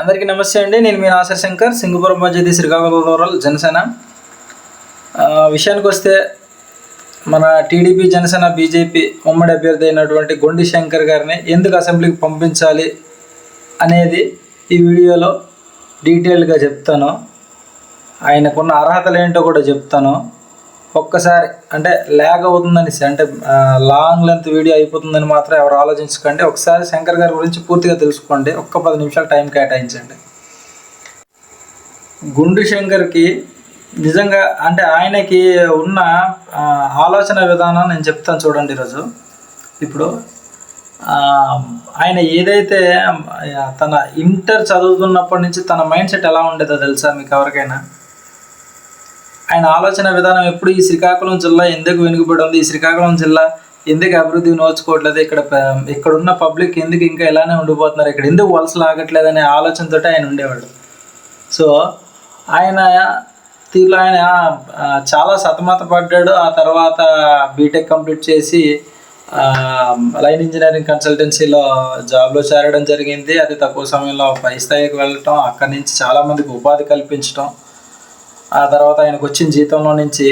అందరికీ నమస్తే అండి. నేను మీ ఆశా శంకర్ సింగపురం పంచాయతీ శ్రీకాకుళం రూరల్ జనసేన. విషయానికి వస్తే మన టీడీపీ జనసేన బీజేపీ ఉమ్మడి అభ్యర్థి అయినటువంటి గొండి శంకర్ గారిని ఎందుకు అసెంబ్లీకి పంపించాలి అనేది ఈ వీడియోలో డీటెయిల్గా చెప్తాను. ఆయనకున్న అర్హతలు ఏంటో కూడా చెప్తాను. ఒక్కసారి అంటే ల్యాగ్ అవుతుందని అంటే లాంగ్ లెంత్ వీడియో అయిపోతుందని మాత్రం ఎవరు ఆలోచించకండి. ఒకసారి శంకర్ గారి గురించి పూర్తిగా తెలుసుకోండి. ఒక్క పది నిమిషాలు టైం కేటాయించండి. గుండు శంకర్కి నిజంగా అంటే ఆయనకి ఉన్న ఆలోచన విధానం నేను చెప్తాను చూడండి ఈరోజు. ఇప్పుడు ఆయన ఏదైతే తన ఇంటర్ చదువుతున్నప్పటి నుంచి తన మైండ్ సెట్ ఎలా ఉండేదో తెలుసా మీకు ఎవరికైనా? ఆయన ఆలోచన విధానం ఎప్పుడు ఈ శ్రీకాకుళం జిల్లా ఎందుకు వెనుకబడి ఉంది? ఈ శ్రీకాకుళం జిల్లా ఎందుకు అభివృద్ధి నోచుకోవట్లేదు? ఇక్కడ ఇక్కడున్న ఇక్కడ ఉన్న పబ్లిక్ ఎందుకు ఇంకా ఇలానే ఉండిపోతున్నారు? ఇక్కడ ఎందుకు వలసలు ఆగట్లేదు అనే ఆలోచనతో ఆయన ఉండేవాడు. సో ఆయన తీరులో ఆయన చాలా సతమత పడ్డాడు. ఆ తర్వాత బీటెక్ కంప్లీట్ చేసి లైన్ ఇంజనీరింగ్ కన్సల్టెన్సీలో జాబ్లో చేరడం జరిగింది. అది తక్కువ సమయంలో పై స్థాయికి వెళ్ళటం అక్కడి నుంచి చాలామందికి ఉపాధి కల్పించడం ఆ తర్వాత ఆయనకు వచ్చిన జీతంలో నుంచి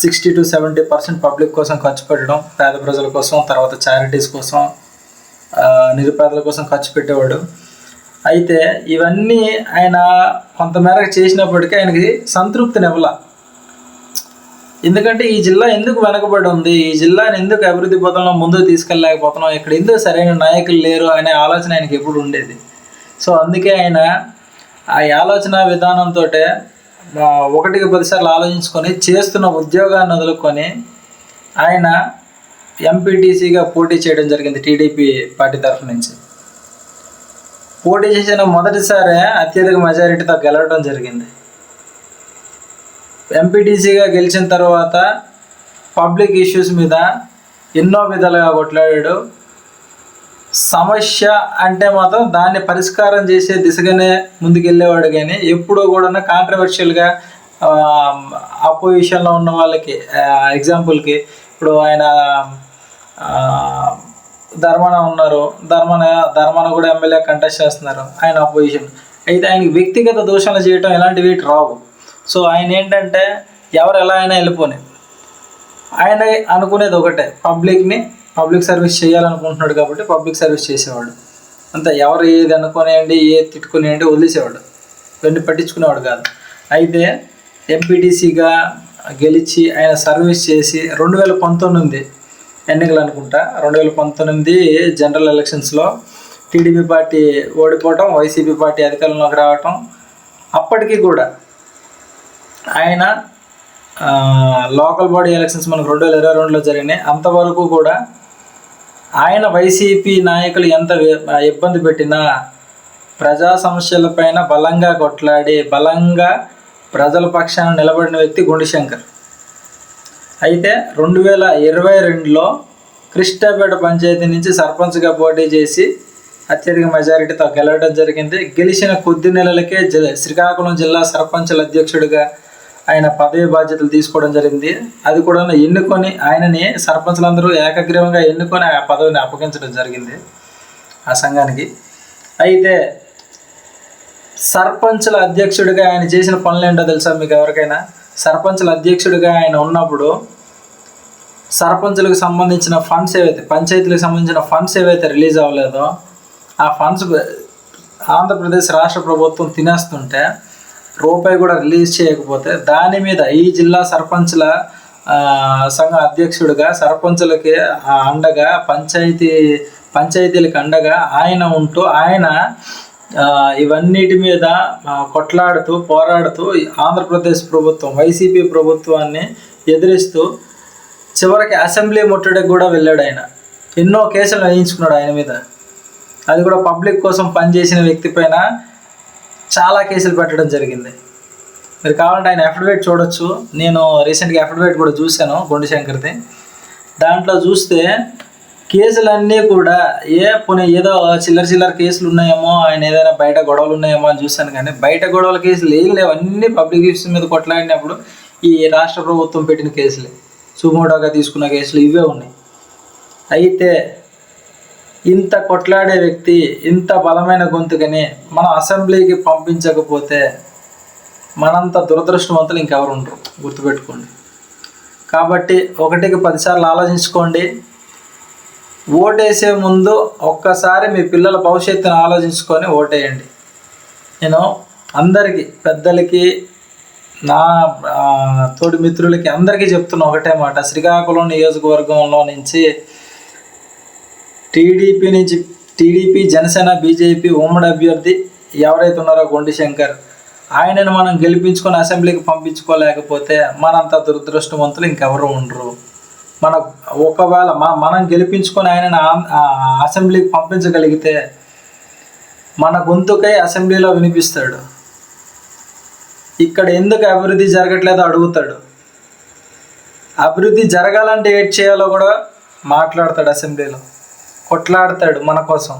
sixty to seventy percent public కోసం ఖర్చు పెట్టడం పేద ప్రజల కోసం తర్వాత చారిటీస్ కోసం నిరుపేదల కోసం ఖర్చు పెట్టేవాడు. అయితే ఇవన్నీ ఆయన కొంతమేరకు చేసినప్పటికీ ఆయనకి సంతృప్తినివ్వాల ఎందుకంటే ఈ జిల్లా ఎందుకు వెనకబడి ఉంది? ఈ జిల్లాని ఎందుకు అభివృద్ధి పథంలో ముందుకు తీసుకెళ్ళలేకపోతున్నాం? ఇక్కడ ఎందుకు సరైన నాయకులు లేరు? అనే ఆలోచన ఆయనకి ఎప్పుడు ఉండేది. సో అందుకే ఆయన ఆ ఆలోచన విధానంతో ఒకటికి పదిసార్లు ఆలోచించుకొని చేస్తున్న ఉద్యోగాన్ని వదులుకొని ఆయన ఎంపీటీసీగా పోటీ చేయడం జరిగింది టీడీపీ పార్టీ తరఫు నుంచి. పోటీ చేసిన మొదటిసారి అత్యధిక మెజారిటీతో గెలవడం జరిగింది. ఎంపీటీసీగా గెలిచిన తర్వాత పబ్లిక్ ఇష్యూస్ మీద ఎన్నో విధాలుగా కొట్లాడాడు. సమస్య అంటే మాత్రం దాన్ని పరిష్కారం చేసే దిశగానే ముందుకెళ్ళేవాడు కానీ ఎప్పుడూ కూడా కాంట్రవర్షియల్గా అపోజిషన్లో ఉన్న వాళ్ళకి ఎగ్జాంపుల్కి ఇప్పుడు ఆయన ధర్మన ఉన్నారు. ధర్మన ధర్మన కూడా ఎమ్మెల్యే కంటెస్ట్ చేస్తున్నారు. ఆయన అపోజిషన్ అయితే ఆయనకి వ్యక్తిగత దోషాలు చేయటం ఇలాంటివి రావు. సో ఆయన ఏంటంటే ఎవరు ఎలా అయినా వెళ్ళిపోని. ఆయన అనుకునేది ఒకటే పబ్లిక్ని పబ్లిక్ సర్వీస్ చేయాలనుకుంటున్నాడు కాబట్టి పబ్లిక్ సర్వీస్ చేసేవాడు. అంత ఎవరు ఏది అనుకునేయండి ఏది తిట్టుకునేయండి వదిలేసేవాడు. ఇవన్నీ పట్టించుకునేవాడు కాదు. అయితే ఎంపీటీసీగా గెలిచి ఆయన సర్వీస్ చేసి రెండు వేల పంతొమ్మిది ఎన్నికలు అనుకుంటా రెండు వేల పంతొమ్మిది జనరల్ ఎలక్షన్స్లో టీడీపీ పార్టీ ఓడిపోవటం వైసీపీ పార్టీ అధికారంలోకి రావటం అప్పటికి కూడా ఆయన లోకల్ బాడీ ఎలక్షన్స్ మనకు రెండు వేల ఇరవై రెండులో జరిగినాయి. అంతవరకు కూడా ఆయన వైసీపీ నాయకులు ఎంత ఇబ్బంది పెట్టినా ప్రజా సమస్యలపైన బలంగా కొట్లాడి బలంగా ప్రజల పక్షాన నిలబడిన వ్యక్తి గుండిశంకర్ అయితే రెండు వేల ఇరవై రెండులో కృష్ణాపేట పంచాయతీ నుంచి సర్పంచ్గా పోటీ చేసి అత్యధిక మెజారిటీతో గెలవడం జరిగింది. గెలిచిన కొద్ది నెలలకే జి శ్రీకాకుళం జిల్లా సర్పంచుల అధ్యక్షుడిగా ఆయన పదవి బాధ్యతలు తీసుకోవడం జరిగింది. అది కూడా ఎన్నుకొని ఆయనని సర్పంచులందరూ ఏకగ్రీవంగా ఎన్నుకొని ఆ పదవిని అప్పగించడం జరిగింది ఆ సంఘానికి. అయితే సర్పంచుల అధ్యక్షుడిగా ఆయన చేసిన పనులు ఏంటో తెలుసా మీకు ఎవరికైనా? సర్పంచుల అధ్యక్షుడిగా ఆయన ఉన్నప్పుడు సర్పంచులకు సంబంధించిన ఫండ్స్ ఏవైతే పంచాయతీలకు సంబంధించిన ఫండ్స్ ఏవైతే రిలీజ్ అవ్వలేదో ఆ ఫండ్స్ ఆంధ్రప్రదేశ్ రాష్ట్ర ప్రభుత్వం తినేస్తుంటే రూపాయి కూడా రిలీజ్ చేయకపోతే దాని మీద ఈ జిల్లా సర్పంచుల సంఘ అధ్యక్షుడిగా సర్పంచులకి అండగా పంచాయతీ పంచాయతీలకు అండగా ఆయన ఉంటూ ఆయన ఇవన్నిటి మీద కొట్లాడుతూ పోరాడుతూ ఆంధ్రప్రదేశ్ ప్రభుత్వం వైసీపీ ప్రభుత్వాన్ని ఎదిరిస్తూ చివరికి అసెంబ్లీ ముట్టడికి కూడా వెళ్ళాడు ఆయన. ఎన్నో కేసులు వేయించుకున్నాడు ఆయన మీద. అది కూడా పబ్లిక్ కోసం పనిచేసిన వ్యక్తి పైన చాలా కేసులు పెట్టడం జరిగింది. మీరు కావాలంటే ఆయన అఫిడవిట్ చూడొచ్చు. నేను రీసెంట్గా అఫిడవిట్ కూడా చూశాను గుండు శంకర్ది. దాంట్లో చూస్తే కేసులన్నీ కూడా ఏ పోనీ ఏదో చిల్లర చిల్లర కేసులు ఉన్నాయేమో ఆయన ఏదైనా బయట గొడవలు ఉన్నాయేమో అని చూశాను కానీ బయట గొడవల కేసులు ఏం లేవు. అన్ని పబ్లిక్ ఇష్యూస్ మీద కొట్లాడినప్పుడు ఈ రాష్ట్ర ప్రభుత్వం పెట్టిన కేసులే. సుమోటోగా తీసుకున్న కేసులు ఇవే ఉన్నాయి. అయితే ఇంత కొట్లాడే వ్యక్తి ఇంత బలమైన గొంతుకని మన అసెంబ్లీకి పంపించకపోతే మనంత దురదృష్టవంతులు ఇంకెవరు ఉండరు. గుర్తుపెట్టుకోండి. కాబట్టి ఒకటికి పదిసార్లు ఆలోచించుకోండి. ఓటేసే ముందు ఒక్కసారి మీ పిల్లల భవిష్యత్తును ఆలోచించుకొని ఓటేయండి. నేను అందరికీ పెద్దలకి నా తోడి తోటి మిత్రులకి అందరికీ చెప్తున్న ఒకటే మాట. శ్రీకాకుళం నియోజకవర్గంలో నుంచి టీడీపీ నుంచి టీడీపీ జనసేన బీజేపీ ఉమ్మడి అభ్యర్థి ఎవరైతే ఉన్నారో గొండి శంకర్ ఆయనను మనం గెలిపించుకొని అసెంబ్లీకి పంపించుకోలేకపోతే మనంత దురదృష్టవంతులు ఇంకెవరు ఉండరు. మన ఒకవేళ మనం గెలిపించుకొని ఆయనను అసెంబ్లీకి పంపించగలిగితే మన గొంతుకై అసెంబ్లీలో వినిపిస్తాడు. ఇక్కడ ఎందుకు అభివృద్ధి జరగట్లేదో అడుగుతాడు. అభివృద్ధి జరగాలంటే ఏం చేయాలో కూడా మాట్లాడతాడు అసెంబ్లీలో. కొట్లాడతాడు మన కోసం.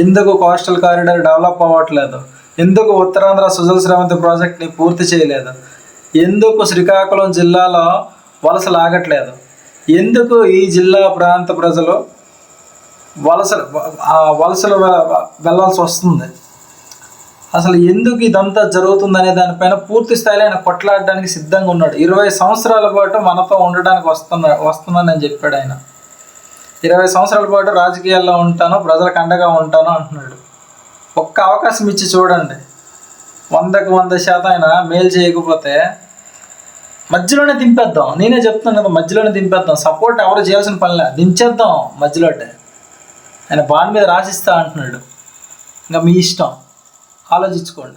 ఎందుకు కోస్టల్ కారిడార్ డెవలప్ అవ్వట్లేదు? ఎందుకు ఉత్తరాంధ్ర సుజల శ్రావంతి ప్రాజెక్ట్ని పూర్తి చేయలేదు? ఎందుకు శ్రీకాకుళం జిల్లాలో వలస లాగట్లేదు? ఎందుకు ఈ జిల్లా ప్రాంత ప్రజలు వలస ఆ వలసలు వెళ్ళాల్సి వస్తుంది? అసలు ఎందుకు ఇదంతా జరుగుతుందనే దానిపైన పూర్తి స్థాయిలో ఆయన కొట్లాడడానికి సిద్ధంగా ఉన్నాడు. ఇరవై సంవత్సరాల పాటు మనతో ఉండడానికి వస్తున్నా వస్తున్నానని చెప్పాడు ఆయన. ఇరవై సంవత్సరాల పాటు రాజకీయాల్లో ఉంటాను ప్రజలకు అండగా ఉంటాను అంటున్నాడు. ఒక్క అవకాశం ఇచ్చి చూడండి. వందకు వంద శాతం ఆయన మేలు చేయకపోతే మధ్యలోనే దింపేద్దాం. నేనే చెప్తున్నాను కదా మధ్యలోనే దింపేద్దాం. సపోర్ట్ ఎవరు చేయాల్సిన పనిలే దించేద్దాం మధ్యలోటే ఆయన బాండ్ మీద రాసిస్తా అంటున్నాడు. ఇంకా మీ ఇష్టం. ఆలోచించుకోండి.